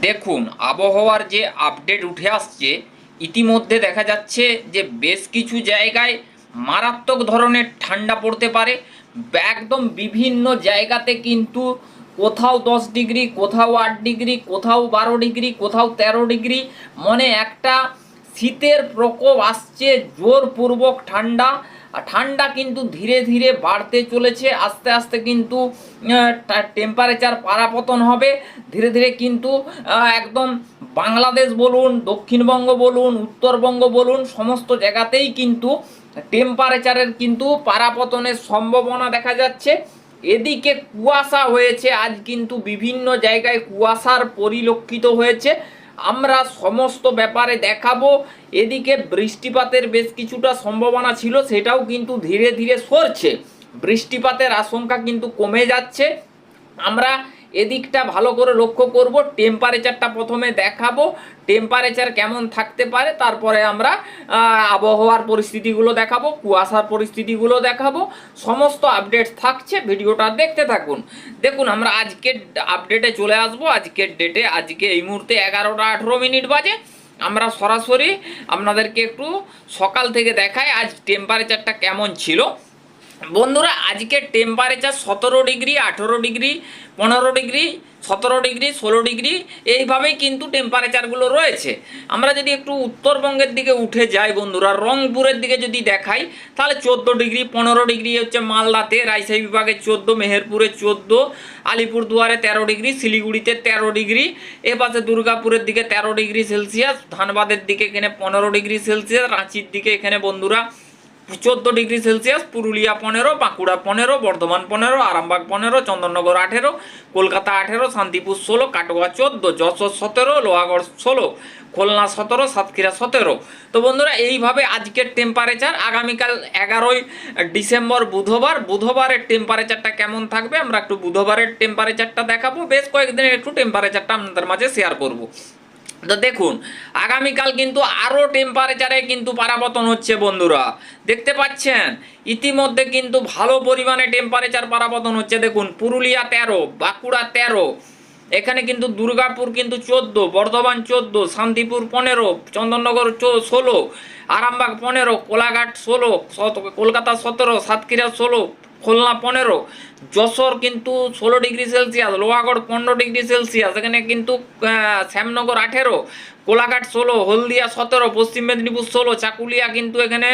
দেখুন, আবহাওয়ার যে আপডেট উঠে আসছে, ইতিমধ্যে দেখা যাচ্ছে যে বেশ কিছু জায়গায় মারাত্মক ধরনের ঠান্ডা পড়তে পারে। একদম বিভিন্ন জায়গাতে কিন্তু কোথাও দশ ডিগ্রি, কোথাও আট ডিগ্রি, কোথাও বারো ডিগ্রি, কোথাও তেরো ডিগ্রি, মনে একটা শীতের প্রকোপ আসছে, জোরপূর্বক ঠান্ডা। আর ঠান্ডা কিন্তু ধীরে ধীরে বাড়তে চলেছে। আস্তে আস্তে কিন্তু টেম্পারেচার পারাপতন হবে। ধীরে ধীরে কিন্তু একদম বাংলাদেশ বলুন, দক্ষিণবঙ্গ বলুন, উত্তরবঙ্গ বলুন, সমস্ত জায়গাতেই কিন্তু টেম্পারেচারের কিন্তু পারাপতনের সম্ভাবনা দেখা যাচ্ছে। এদিকে কুয়াশা হয়েছে, আজ কিন্তু বিভিন্ন জায়গায় কুয়াশার পরিলক্ষিত হয়েছে। আমরা সমস্ত ব্যাপারে দেখাবো। এদিকে বৃষ্টিপাতের বেশ কিছুটা সম্ভাবনা ছিল, সেটাও কিন্তু ধীরে ধীরে সরছে। বৃষ্টিপাতের আশঙ্কা কিন্তু কমে যাচ্ছে। আমরা এদিকটা ভালো করে লক্ষ্য করব টেম্পারেচারটা প্রথমে দেখাবো টেম্পারেচার কেমন থাকতে পারে, তারপরে আমরা আবহাওয়ার পরিস্থিতিগুলো দেখাবো, কুয়াশার পরিস্থিতিগুলো দেখাবো, সমস্ত আপডেট থাকছে, ভিডিওটা দেখতে থাকুন। দেখুন, আমরা আজকের আপডেটে চলে আসব, আজকের ডেটে আজকে এই মুহূর্তে এগারোটা আঠেরো মিনিট বাজে। আমরা সরাসরি আপনাদেরকে একটু সকাল থেকে দেখাই, আজ টেম্পারেচারটা কেমন ছিল। বন্ধুরা, আজকে টেম্পারেচার সতেরো ডিগ্রি, আঠেরো ডিগ্রি, পনেরো ডিগ্রি, সতেরো ডিগ্রি, ষোলো ডিগ্রি, এইভাবেই কিন্তু টেম্পারেচারগুলো রয়েছে। আমরা যদি একটু উত্তরবঙ্গের দিকে উঠে যাই বন্ধুরা, রংপুরের দিকে যদি দেখাই, তাহলে চোদ্দ ডিগ্রি, পনেরো ডিগ্রি হচ্ছে মালদাতে, রাজশাহী বিভাগে চোদ্দ, মেহেরপুরে চোদ্দ, আলিপুরদুয়ারে তেরো ডিগ্রি, শিলিগুড়িতে তেরো ডিগ্রি এ পাশে দুর্গাপুরের দিকে তেরো ডিগ্রি সেলসিয়াস, ধানবাদের দিকে এখানে পনেরো ডিগ্রি সেলসিয়াস, রাঁচির দিকে এখানে বন্ধুরা চোদ্দ ডিগ্রি সেলসিয়াস, পুরুলিয়া পনেরো, বাঁকুড়া পনেরো, বর্ধমান পনেরো, আরামবাগ পনেরো, চন্দননগর আঠেরো, কলকাতা আঠেরো, শান্তিপুর ষোলো, কাটোয়া চোদ্দ, যশোর সতেরো, লোহাগড় ষোলো, খুলনা সতেরো, সাতক্ষীরা সতেরো। তো বন্ধুরা, এইভাবে আজকের টেম্পারেচার আগামীকাল এগারোই ডিসেম্বর বুধবার। বুধবারের টেম্পারেচারটা কেমন থাকবে? আমরা একটু বুধবারের টেম্পারেচারটা দেখাবো। বেশ কয়েকদিনের একটু টেম্পারেচারটা আপনাদের মাঝে শেয়ার করব। তো দেখুন, আগামীকাল কিন্তু আরও টেম্পারেচারে কিন্তু পারাবতন হচ্ছে বন্ধুরা। দেখতে পাচ্ছেন? ইতিমধ্যে কিন্তু ভালো পরিমাণে টেম্পারেচার পারাবতন হচ্ছে। দেখুন, পুরুলিয়া তেরো, বাঁকুড়া তেরো এখানে কিন্তু দুর্গাপুর কিন্তু চোদ্দ, বর্ধমান চোদ্দ, শান্তিপুর পনেরো, চন্দননগর ষোলো, আরামবাগ পনেরো, কোলাঘাট ষোলো কলকাতা সতেরো, সাতক্ষীরা ষোলো, খুলনা পনেরো, যশোর কিন্তু ষোলো ডিগ্রি সেলসিয়াস, লোহাগড় পনেরো ডিগ্রি সেলসিয়াস, এখানে কিন্তু শ্যামনগর আঠেরো, কোলাঘাট ষোলো, হলদিয়া সতেরো, পশ্চিম মেদিনীপুর ষোলো, চাকুলিয়া কিন্তু এখানে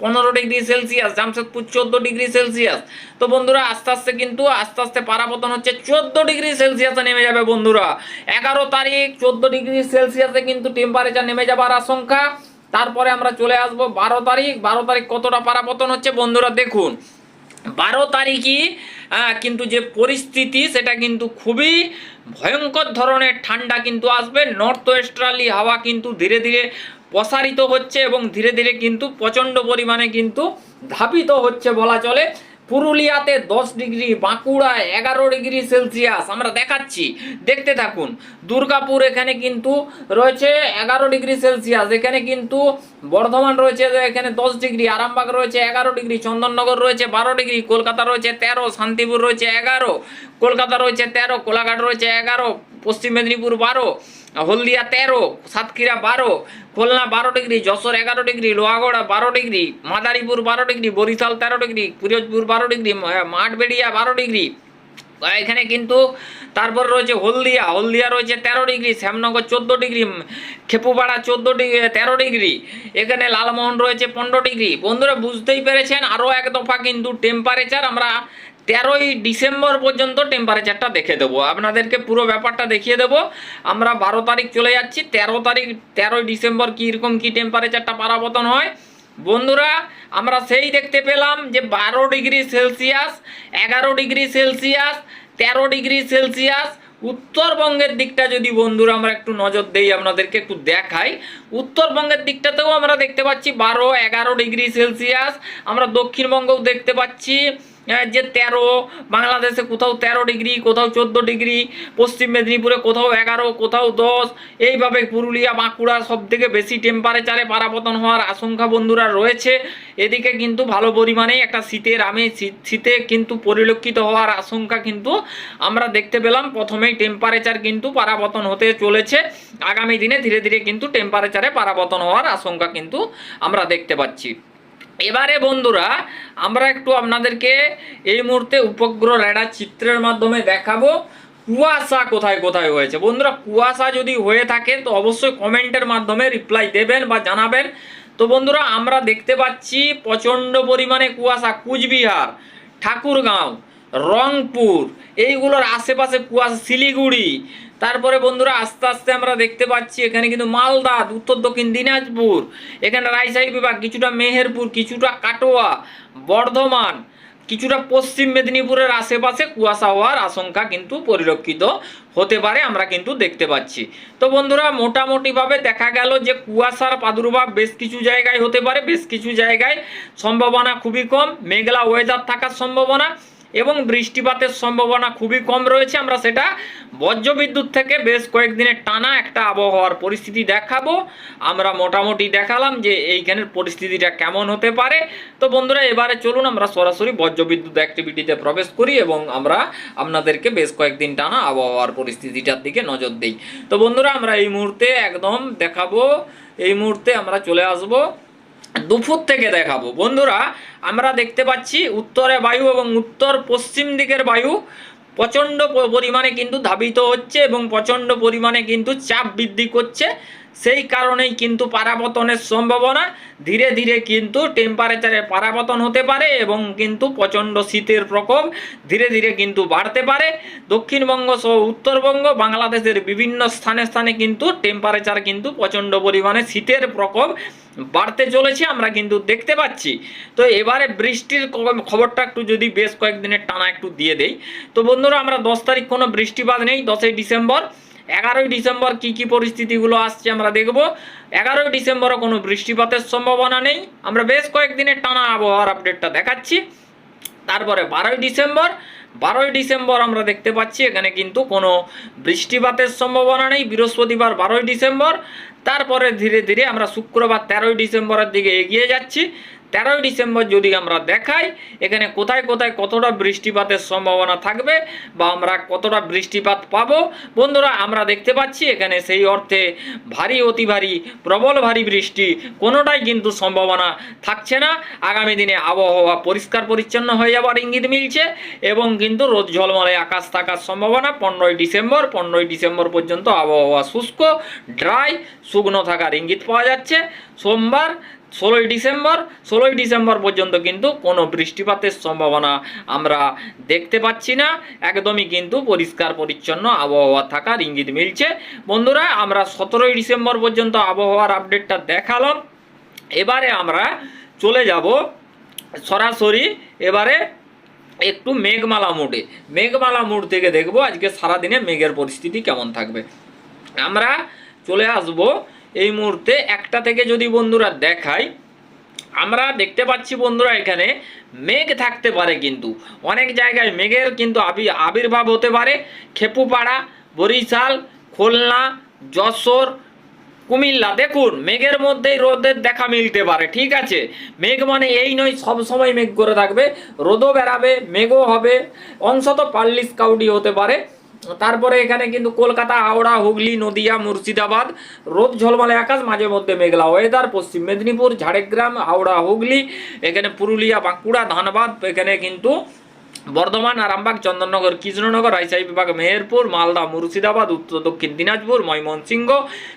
পনেরো ডিগ্রি সেলসিয়াস, জামশেদপুর চোদ্দ ডিগ্রি সেলসিয়াস। তো বন্ধুরা, আস্তে আস্তে কিন্তু, আস্তে আস্তে পারাপতন হচ্ছে চোদ্দ ডিগ্রি সেলসিয়াসে নেমে যাবে বন্ধুরা। এগারো তারিখ, চোদ্দ ডিগ্রি সেলসিয়াসে কিন্তু টেম্পারেচার নেমে যাবার আশঙ্কা। তারপরে আমরা চলে আসব বারো তারিখ। বারো তারিখ কতটা পারাপতন হচ্ছে বন্ধুরা, দেখুন। বারো তারিখই কিন্তু যে পরিস্থিতি, সেটা কিন্তু খুবই ভয়ঙ্কর ধরনের ঠান্ডা কিন্তু আসবে। নর্থ ওয়েস্ট্রালি হাওয়া কিন্তু ধীরে ধীরে প্রসারিত হচ্ছে এবং ধীরে ধীরে কিন্তু প্রচণ্ড পরিমাণে কিন্তু ধাবিত হচ্ছে বলা চলে। পুরুলিয়াতে দশ ডিগ্রি বাঁকুড়া এগারো ডিগ্রি সেলসিয়াস। আমরা দেখাচ্ছি, দেখতে থাকুন। দুর্গাপুর এখানে কিন্তু রয়েছে এগারো ডিগ্রি সেলসিয়াস। এখানে কিন্তু বর্ধমান রয়েছে, এখানে দশ ডিগ্রি, আরামবাগ রয়েছে এগারো ডিগ্রি, চন্দননগর রয়েছে বারো ডিগ্রি, কলকাতা রয়েছে তেরো, শান্তিপুর রয়েছে এগারো, কলকাতা রয়েছে তেরো, কোলাঘাট রয়েছে এগারো পশ্চিম মেদিনীপুর বারো, হলদিয়া তেরো, সাতক্ষীরা বারো, খুলনা বারো ডিগ্রি, যশোর এগারো ডিগ্রি, লোহাগড়া বারো ডিগ্রি, মাদারীপুর বারো ডিগ্রি, বরিশাল তেরো ডিগ্রি, পিরোজপুর বারো ডিগ্রি মাঠবেড়িয়া বারো ডিগ্রি। এখানে কিন্তু তারপর রয়েছে হলদিয়া হলদিয়া রয়েছে তেরো ডিগ্রি, শ্যামনগর চোদ্দ ডিগ্রি খেপুপাড়া চোদ্দ ডিগ্রি, তেরো ডিগ্রি, এখানে লালমোহন রয়েছে পনেরো ডিগ্রি। বন্ধুরা, বুঝতেই পেরেছেন আরও এক দফা কিন্তু টেম্পারেচার আমরা তেরোই ডিসেম্বর পর্যন্ত টেম্পারেচারটা দেখে দেবো। আপনাদেরকে পুরো ব্যাপারটা দেখিয়ে দেবো। আমরা বারো তারিখ চলে যাচ্ছি। তেরো তারিখ, তেরোই ডিসেম্বর কীরকম কী টেম্পারেচারটা পারাবতন হয়? বন্ধুরা, আমরা সেই দেখতে পেলাম যে বারো ডিগ্রি সেলসিয়াস, এগারো ডিগ্রি সেলসিয়াস, তেরো ডিগ্রি সেলসিয়াস। উত্তরবঙ্গের দিকটা যদি বন্ধুরা আমরা একটু নজর দেই, আপনাদেরকে একটু দেখাই। উত্তরবঙ্গের দিকটাতেও আমরা দেখতে পাচ্ছি বারো, এগারো ডিগ্রি সেলসিয়াস। আমরা দক্ষিণবঙ্গও দেখতে পাচ্ছি। যে তেরো, বাংলাদেশে কোথাও তেরো ডিগ্রি, কোথাও চোদ্দ ডিগ্রি, পশ্চিম মেদিনীপুরে কোথাও এগারো, কোথাও দশ, এইভাবে পুরুলিয়া, বাঁকুড়া সব থেকে বেশি টেম্পারেচারে পারাপতন হওয়ার আশঙ্কা বন্ধুরা রয়েছে। এদিকে কিন্তু ভালো পরিমাণেই একটা শীতের আমি শীতে কিন্তু পরিলক্ষিত হওয়ার আশঙ্কা কিন্তু আমরা দেখতে পেলাম। প্রথমেই টেম্পারেচার কিন্তু পারাপতন হতে চলেছে। আগামী দিনে ধীরে ধীরে কিন্তু টেম্পারেচারে পারাপতন হওয়ার আশঙ্কা কিন্তু আমরা দেখতে পাচ্ছি। এবারে বন্ধুরা, আমরা একটু আপনাদেরকে এই মুহূর্তে উপগ্রহ রেডার চিত্রের মাধ্যমে দেখাবো, কুয়াশা কোথায় কোথায় হয়েছে। বন্ধুরা, কুয়াশা যদি হয়ে থাকে, তো অবশ্যই কমেন্টের মাধ্যমে রিপ্লাই দেবেন বা জানাবেন। তো বন্ধুরা, আমরা দেখতে পাচ্ছি প্রচণ্ড পরিমাণে কুয়াশা, কুচবিহার, ঠাকুরগাঁও, রংপুর, এইগুলোর আশেপাশে কুয়াশা, শিলিগুড়ি তারপরে বন্ধুরা আস্তে আস্তে আমরা দেখতে পাচ্ছি এখানে কিন্তু মালদা, উত্তর দক্ষিণ দিনাজপুর এখানে রাজশাহী বিভাগ, কিছুটা মেহেরপুর, কিছুটা কাটোয়া, বর্ধমান, কিছুটা পশ্চিম মেদিনীপুরের আশেপাশে কুয়াশা হওয়ার আশঙ্কা কিন্তু পরিলক্ষিত হতে পারে আমরা কিন্তু দেখতে পাচ্ছি। তো বন্ধুরা মোটামুটিভাবে দেখা গেল যে কুয়াশার প্রাদুর্ভাব বেশ কিছু জায়গায় হতে পারে, বেশ কিছু জায়গায় সম্ভাবনা খুবই কম, মেঘলা ওয়েদার থাকার সম্ভাবনা। এবং বৃষ্টিপাতের সম্ভাবনা খুবই কম রয়েছে। আমরা সেটা বজ্রবিদ্যুৎ থেকে বেশ কয়েকদিনের টানা একটা আবহাওয়ার পরিস্থিতি দেখাবো। আমরা মোটামুটি দেখালাম যে এইখানের পরিস্থিতিটা কেমন হতে পারে। তো বন্ধুরা, এবারে চলুন আমরা সরাসরি বজ্রবিদ্যুৎ অ্যাক্টিভিটিতে প্রবেশ করি এবং আমরা আপনাদেরকে বেশ কয়েকদিন টানা আবহাওয়ার পরিস্থিতিটার দিকে নজর দিই। তো বন্ধুরা, আমরা এই মুহূর্তে একদম দেখাবো। এই মুহূর্তে আমরা চলে আসব। দুপুর থেকে দেখাবো। বন্ধুরা, আমরা দেখতে পাচ্ছি উত্তরে বায়ু এবং উত্তর পশ্চিম দিকের বায়ু প্রচণ্ড পরিমাণে কিন্তু ধাবিত হচ্ছে এবং প্রচণ্ড পরিমাণে কিন্তু চাপ বৃদ্ধি করছে। সেই কারণেই কিন্তু পারাবতনের সম্ভাবনা ধীরে ধীরে কিন্তু টেম্পারেচারে পারাবতন হতে পারে এবং কিন্তু প্রচণ্ড শীতের প্রকোপ ধীরে ধীরে কিন্তু বাড়তে পারে। দক্ষিণবঙ্গ সহ উত্তরবঙ্গ, বাংলাদেশের বিভিন্ন স্থানে স্থানে কিন্তু টেম্পারেচার কিন্তু প্রচণ্ড পরিমাণে শীতের প্রকোপ বাড়তে চলেছে আমরা কিন্তু দেখতে পাচ্ছি। তো এবারে বৃষ্টির খবরটা একটু যদি বেশ কয়েকদিনের টানা একটু দিয়ে দেই। তো বন্ধুরা, আমরা দশ তারিখ কোনো বৃষ্টিপাত নেই, দশই ডিসেম্বর। এগারোই ডিসেম্বর কি কি পরিস্থিতিগুলো আসছে আমরা দেখব। এগারোই ডিসেম্বরও কোনো বৃষ্টিপাতের সম্ভাবনা নেই। আমরা বেশ কয়েকদিনের টানা আবহাওয়ার আপডেটটা দেখাচ্ছি। তারপরে বারোই ডিসেম্বর বারোই ডিসেম্বর আমরা দেখতে পাচ্ছি, এখানে কিন্তু কোনো বৃষ্টিপাতের সম্ভাবনা নেই। বৃহস্পতিবার বারোই ডিসেম্বর, তারপরে ধীরে ধীরে আমরা শুক্রবার তেরোই ডিসেম্বরের দিকে এগিয়ে যাচ্ছি। তেরোই ডিসেম্বর যদি আমরা দেখাই, এখানে কোথায় কোথায় কতটা বৃষ্টিপাতের সম্ভাবনা থাকবে বা আমরা কতটা বৃষ্টিপাত পাব, বন্ধুরা আমরা দেখতে পাচ্ছি এখানে সেই অর্থে ভারী, অতি ভারী, প্রবল ভারী বৃষ্টি কোনোটাই কিন্তু সম্ভাবনা থাকছে না। আগামী দিনে আবহাওয়া পরিষ্কার পরিচ্ছন্ন হয়ে যাওয়ার ইঙ্গিত মিলছে এবং কিন্তু রোদ ঝলমলে আকাশ থাকার সম্ভাবনা। পনেরোই ডিসেম্বর পনেরোই ডিসেম্বর পর্যন্ত আবহাওয়া শুষ্ক, ড্রাই, শুকনো থাকার ইঙ্গিত পাওয়া যাচ্ছে। সোমবার ষোলোই ডিসেম্বর ষোলোই ডিসেম্বর পর্যন্ত কিন্তু কোনো বৃষ্টিপাতের সম্ভাবনা আমরা দেখতে পাচ্ছি না। একদমই কিন্তু পরিষ্কার পরিচ্ছন্ন আবহাওয়া থাকার ইঙ্গিত মিলছে। বন্ধুরা, আমরা সতেরোই ডিসেম্বর পর্যন্ত আবহাওয়ার আপডেটটা দেখালাম। এবারে আমরা চলে যাব সরাসরি এবারে একটু মেঘমালা মোড়ে। মেঘমালা মোড় থেকে দেখব আজকে সারাদিনে মেঘের পরিস্থিতি কেমন থাকবে। আমরা চলে আসব এই মুহূর্তে একটা থেকে যদি বন্ধুরা দেখাই, আমরা দেখতে পাচ্ছি বন্ধুরা এখানে মেঘ থাকতে পারে কিন্তু। অনেক জায়গায় মেঘের কিন্তু আবি, আবির্ভাব হতে পারে। খেপুপাড়া, বরিশাল, খুলনা, যশোর, কুমিল্লা, দেখুন, মেঘের মধ্যেই রোদের দেখা মিলতে পারে, ঠিক আছে? মেঘ মানে এই নয়, সব সময় মেঘ করে থাকবে। রোদও বেড়াবে, মেঘও হবে। অংশত পাল্লিশ কাউডি হতে পারে। তারপরে এখানে কিন্তু কলকাতা, হাওড়া, হুগলি, নদিয়া, মুর্শিদাবাদ, রোদ ঝলমলে আকাশ, মাঝে মধ্যে মেঘলা ওয়েদার পশ্চিম মেদিনীপুর, ঝাড়গ্রাম, হাওড়া, হুগলি, এখানে পুরুলিয়া, বাঁকুড়া, ধানবাদ, এখানে কিন্তু বর্ধমান, আরামবাগ, চন্দননগর, কৃষ্ণনগর, রাজশাহী বিভাগ, মেহেরপুর, মালদা, মুর্শিদাবাদ, উত্তর দক্ষিণ দিনাজপুর, ময়মনসিংহ,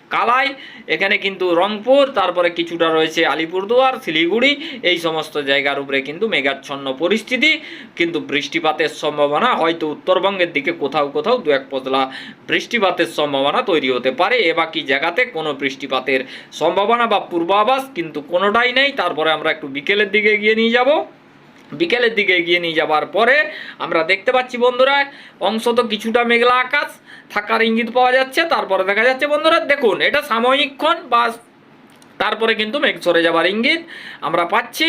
কালাই, এখানে কিন্তু রংপুর, তারপরে কিছুটা রয়েছে আলিপুরদুয়ার, শিলিগুড়ি, এই সমস্ত জায়গার উপরে কিন্তু মেঘাচ্ছন্ন পরিস্থিতি, কিন্তু বৃষ্টিপাতের সম্ভাবনা, হয়তো উত্তরবঙ্গের দিকে কোথাও কোথাও দু এক পতলা বৃষ্টিপাতের সম্ভাবনা তৈরি হতে পারে, এ বাকি জায়গাতে কোনো বৃষ্টিপাতের সম্ভাবনা বা পূর্বাভাস কিন্তু কোনোটাই নেই, তারপরে আমরা একটু বিকেলের দিকে এগিয়ে নিয়ে যাব। বিকেলের দিকে এগিয়ে নিয়ে যাবার পরে আমরা দেখতে পাচ্ছি বন্ধুরা, অংশত কিছুটা মেঘলা আকাশ, থাকার ইঙ্গিত পাওয়া যাচ্ছে। তারপরে দেখা যাচ্ছে বন্ধুরা, দেখুন, এটা সাময়িকক্ষণ বা তারপরে কিন্তু মেঘ সরে যাবার ইঙ্গিত আমরা পাচ্ছি।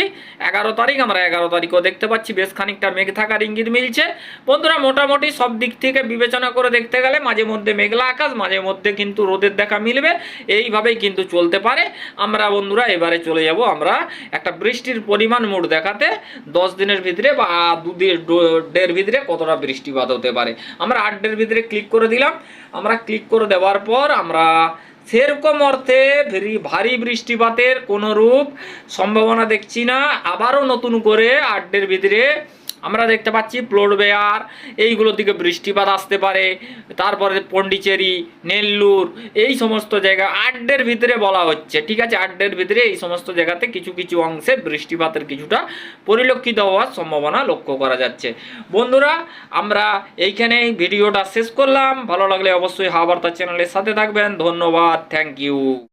এগারো তারিখ, আমরা এগারো তারিখও দেখতে পাচ্ছি, বেশ খানিকটা মেঘ থাকার ইঙ্গিত মিলছে। বন্ধুরা, মোটামুটি সব দিক থেকে বিবেচনা করে দেখতে গেলে মাঝে মধ্যে মেঘলা আকাশ, মাঝে মধ্যে কিন্তু রোদের দেখা মিলবে। এইভাবেই কিন্তু চলতে পারে। আমরা বন্ধুরা, এবারে চলে যাব আমরা একটা বৃষ্টির পরিমাণ মোট দেখাতে। দশ দিনের ভিতরে বা দুদিন ডের ভিতরে কতটা বৃষ্টিপাত হতে পারে? আমরা আট ডের ভিতরে ক্লিক করে দিলাম। আমরা ক্লিক করে দেওয়ার পর আমরা সেরকম অর্থে ভেরি বৃষ্টিপাতের কোনো রূপ সম্ভাবনা দেখছি না। আবারও নতুন করে আড্ডের ভিতরে আমরা দেখতে পাচ্ছি প্লোড বেয়ার, এইগুলোর দিকে বৃষ্টিপাত আসতে পারে, তারপরে পন্ডিচেরি, নেল্লুর, এই সমস্ত জায়গা, আড্ডের ভিতরে বলা হচ্ছে, ঠিক আছে? আড্ডের ভিতরে এই সমস্ত জায়গাতে কিছু কিছু অংশে বৃষ্টিপাতের কিছুটা পরিলক্ষিত হওয়ার সম্ভাবনা লক্ষ্য করা যাচ্ছে। বন্ধুরা, আমরা এইখানে ভিডিওটা শেষ করলাম। ভালো লাগলে অবশ্যই হাওয়ার্তা চ্যানেলের সাথে থাকবেন। ধন্যবাদ। Thank you.